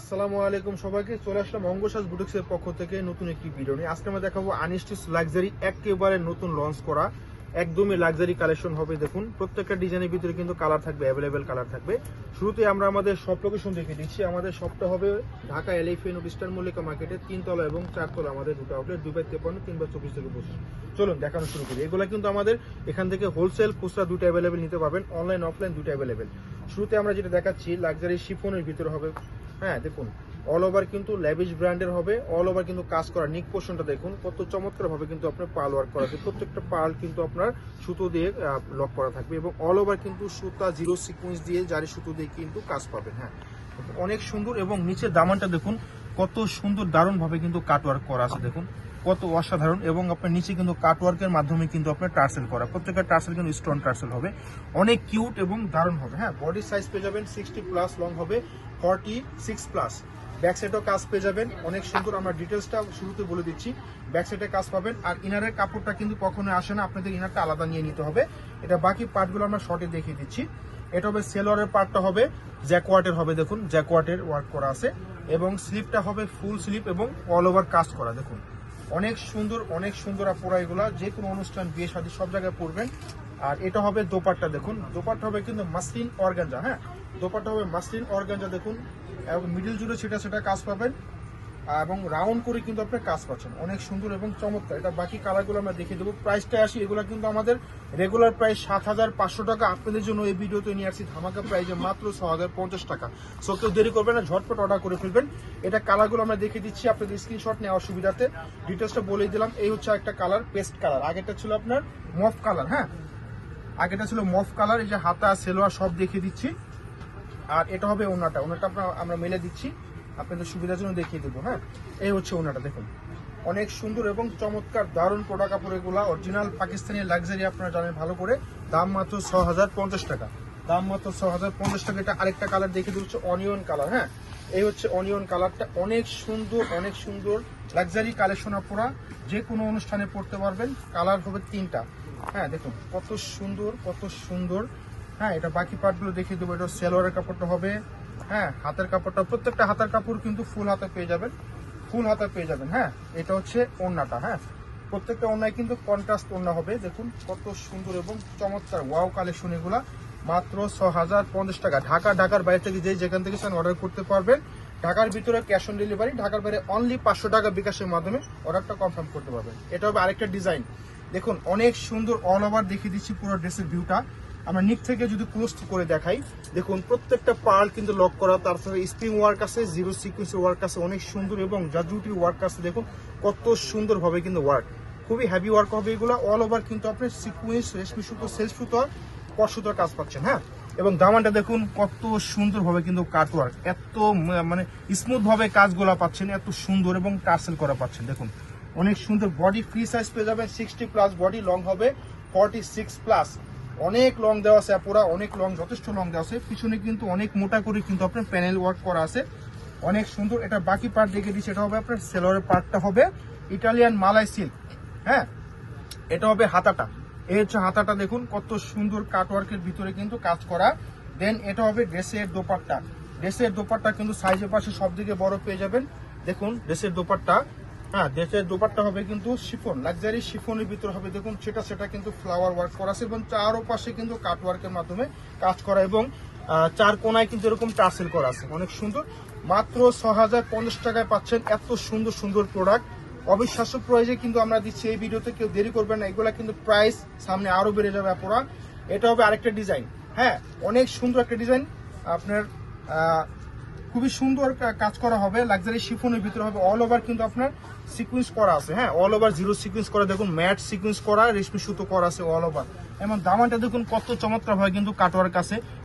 আসসালামু আলাইকুম সবাইকে। চলে আসলাম অঙ্গসাজ বুটিক্সের পক্ষ থেকে নতুন একটি ভিডিও নিয়ে। আজকে আমরা দেখাবো আনিস্টিস লাক্সারি একেবারে নতুন লঞ্চ করা, একদমই লাক্সারি কালেকশন হবে। দেখুন, প্রত্যেকটা ডিজাইনের ভিতরে কিন্তু কালার থাকবে অ্যাভেলেবেল কালার থাকবে। শুরুতে আমরা আমাদের সব লোকেশন দেখে দিচ্ছি। আমাদের শপটা হবে ঢাকা এলিফেন ও ইস্টার মল্লিকা মার্কেটে তিনতলা এবং চারতলা আমাদের দুটো আউটলেট দুই বাই তেপান্ন, তিন বাই চব্বিশ থেকে পঁচিশ। চলুন, দেখানো শুরু করি। এগুলো কিন্তু আমাদের এখান থেকে হোলসেল খুচরা দুটো অ্যাভেলেবেল নিতে পারবেন। অনলাইন অফলাইন দুটো অ্যাভেলেবেল শুরুতে আমরা যেটা দেখাচ্ছি লাক্সারি শিফনের ভিতরে হবে। হ্যাঁ দেখুন অল ওভার কিন্তু ল্যাভিশ ব্র্যান্ডের হবে অল ওভার কিন্তু কাজ করা নিক পোর্শনটা দেখুন, কত চমৎকারভাবে কিন্তু আপনার পাল ওয়ার্ক করা আছে। প্রত্যেকটা পাল কিন্তু আপনার সুতো দিয়ে লক করা থাকবে এবং অল ওভার কিন্তু সুতা জিরো সিকোয়েন্স দিয়ে জারি সুতো দিয়ে কিন্তু কাজ পাবেন হ্যাঁ। অনেক সুন্দর এবং নিচের দামানটা দেখুন, কত সুন্দর দারুণভাবে কিন্তু কাটওয়ার্ক করা আছে, দেখুন। কত অসাধারণ এবং আপনার নিচে কিন্তু কাটওয়ার্কের মাধ্যমে কিন্তু আপনার টার্সেল করা। প্রত্যেকটা টার্সেল কিন্তু স্টোন টার্সেল হবে। অনেক কিউট এবং দারুণ হবে। হ্যাঁ বডি সাইজ পেয়ে যাবেন সিক্সটি প্লাস লং হবে ফর্টি সিক্স প্লাস ব্যাক সাইডেও কাজ পেয়ে যাবেন। অনেক সুন্দর আমরা ডিটেলসটা শুরুতে বলে দিচ্ছি। ব্যাক সাইডে কাজ পাবেন। আর ইনারের কাপড়টা কিন্তু কখনো আসে না। আপনাদের ইনারটা আলাদা নিয়ে নিতে হবে। এটা বাকি পার্টগুলো আমরা শর্টে দেখিয়ে দিচ্ছি। এটা হবে সেলোয়ারের পার্টটা হবে। জ্যাকওয়াটের হবে, দেখুন। জ্যাকওয়াটের ওয়ার্ক করা আছে। এবং স্লিপটা হবে ফুল স্লিপ এবং অল ওভার কাজ করা, দেখুন। অনেক সুন্দর অনেক সুন্দর পোড়া এগুলা। যে কোনো অনুষ্ঠান, বিয়ে শাদী সব জায়গায় পরবেন আর এটা হবে দোপাট্টা, দেখুন। দোপাট্টা হবে কিন্তু মাসলিন অর্গানজা হ্যাঁ? দোপাট্টা হবে মাসলিন অর্গানজা, দেখুন। এবং মিডিল জুড়ে সেটা সেটা কাজ পাবেন। এবং রাউন্ড করে কিন্তু আপনি কাজ পাচ্ছেন। অনেক সুন্দর এবং চমৎকার। এটা বাকি কালারগুলো আমরা দেখিয়ে দেবো। প্রাইসটা আসি, এগুলো কিন্তু আমাদের রেগুলার প্রাইস সাত হাজার পাঁচশো টাকা। আপনাদের জন্য এই ভিডিওতে নিয়ে আসছি ধামাকা প্রাইসে মাত্র ছ হাজার পঞ্চাশ টাকা। সো কেউ দেরি করবেন না, ঝটপট অর্ডার করে ফেলবেন। এটা কালারগুলো আমরা দেখে দিচ্ছি আপনাদের স্ক্রিনশট নেওয়ার সুবিধাতে। ডিটেলসটা বলে দিলাম, এই হচ্ছে একটা কালার পেস্ট কালার আগেরটা ছিল আপনার মফ কালার হ্যাঁ? আগেটা ছিল মফ কালার এই যে হাতা, সেলোয়ার সব দেখিয়ে দিচ্ছি। আর এটা হবে ওনাটা। ওনাটা আমরা মেলে দিচ্ছি। আপনাদের সুবিধার জন্য দেখিয়ে দেবো হ্যাঁ? এই হচ্ছে ওনাটা, দেখুন। অনেক সুন্দর এবং চমৎকার দারুণ পোড়া কাপড় এগুলা। অরিজিনাল পাকিস্তানি লাক্সারি আপনারা জানেন ভালো করে। দাম মাত্র ছ টাকা। দাম মাত্র ছ টাকা। এটা আরেকটা কালার দেখিয়ে দিচ্ছে অনিয়ন কালার হ্যাঁ? এই হচ্ছে অনিয়ন কালারটা অনেক সুন্দর অনেক সুন্দর লাক্সারি কালেকশন আপনারা যে কোনো অনুষ্ঠানে পড়তে পারবেন। কালার হবে তিনটা। হ্যাঁ দেখুন, কত সুন্দর কত সুন্দর। হ্যাঁ এটা বাকি পার্টগুলো দেখিয়ে দেবো। এটা সেলোয়ারের কাপড়টা হবে। হ্যাঁ হাতের কাপড়টা, প্রত্যেকটা হাতের কাপড় কিন্তু ফুল হাতে পেয়ে যাবেন। ফুল হাতে পেয়ে যাবেন হ্যাঁ? এটা হচ্ছে ওড়নাটা হ্যাঁ? প্রত্যেকটা ওড়নায় কিন্তু কন্ট্রাস্ট ওড়না হবে। দেখুন কত সুন্দর এবং চমৎকার। ওয়াও কালেকশন এগুলা। মাত্র ছ হাজার পঞ্চাশ টাকা। ঢাকা, ঢাকার বাইরে থেকে যে যেখান থেকে চান অর্ডার করতে পারবেন। ঢাকার ভিতরে ক্যাশ অন ডেলিভারি ঢাকার বাইরে অনলি পাঁচশো টাকা বিকাশের মাধ্যমে অর্ডারটা কনফার্ম করতে পারবেন। এটা হবে আরেকটা ডিজাইন দেখুন, অনেক সুন্দর অল ওভার দেখিয়ে দিচ্ছি পুরো ড্রেসের ভিউটা আমরা নিক থেকে যদি ক্লোজ করে দেখাই, দেখুন প্রত্যেকটা পার্ল কিন্তু লক করা তার সাথে স্প্রিং ওয়ার্ক আছে জিরো সিকুয়েন্স ওয়ার্ক আছে, অনেক সুন্দর এবং জাজুটি ওয়ার্ক আছে, দেখুন কত সুন্দরভাবে কিন্তু ওয়ার্ক খুবই হ্যাভি ওয়ার্ক হবে এগুলো অল ওভার কিন্তু আপনি সিকুয়েন্স রেশমি সুতো সেলফ সুতো পর সুতোর কাজ পাচ্ছেন হ্যাঁ? এবং দামানটা দেখুন কত সুন্দরভাবে কিন্তু কাট ওয়ার্ক এত মানে স্মুথ ভাবে কাজগুলো পাচ্ছেন, এত সুন্দর এবং টার্সেল করা পাচ্ছেন, দেখুন। অনেক সুন্দর বডি ফ্রি সাইজ পেয়ে যাবেন সিক্সটি প্লাস বডি লং হবে ফর্টি সিক্স প্লাস অনেক লং দেওয়া আছে পুরা অনেক লং যথেষ্ট লং দেওয়া আছে। পিছনে কিন্তু অনেক মোটা করে কিন্তু আপনার প্যানেল ওয়ার্ক করা আছে। অনেক সুন্দর, এটা বাকি পার্ট দেখে দিচ্ছি এটা হবে আপনার সেলোয়ারের পার্টটা হবে ইটালিয়ান মালাই সিল্ক হ্যাঁ? এটা হবে হাতাটা। এই হচ্ছে হাতাটা, দেখুন, কত সুন্দর কাটওয়ার্কের ভিতরে কিন্তু কাজ করা। দেন এটা হবে ড্রেসের দোপাট্টা। ড্রেসের দোপাট্টা কিন্তু সাইজের পাশে সব দিকে বড় পেয়ে যাবেন। দেখুন ড্রেসের দোপাট্টা। হ্যাঁ ড্রেসের দোপাট্টা হবে কিন্তু শিফন লাক্সারি শিফনের ভিতর হবে। দেখুন, সেটা সেটা কিন্তু ফ্লাওয়ার ওয়ার্ক করা আছে এবং চারো পাশে কিন্তু কাট ওয়ার্কের মাধ্যমে কাজ করা এবং চার কোনায় কিন্তু এরকম টার্সেল করা আছে। অনেক সুন্দর। মাত্র ছ টাকায় পাচ্ছেন এত সুন্দর সুন্দর প্রোডাক্ট অবিশ্বাস্য প্রাইজে কিন্তু আমরা দিচ্ছি এই ভিডিওতে, কেউ দেরি করবেন না। এগুলা কিন্তু প্রাইস সামনে আরও বেড়ে যাবে আপুরা। এটা হবে আরেকটা ডিজাইন হ্যাঁ অনেক সুন্দর একটা ডিজাইন আপনার খুবই সুন্দর কাজ করা হবে। লাক্সারি শিফনের ভিতরে হবে। অল ওভার কিন্তু আপনার সিকুয়েন্স করা আছে হ্যাঁ? অল ওভার জিরো সিকুয়েন্স করা, দেখুন ম্যাট সিকুয়েন্স করা, রেশমি সুতো করা আছে অল ওভার এমন দামানটা দেখুন, কত চমৎকার হয় কিন্তু কাটওয়ার্ক আছে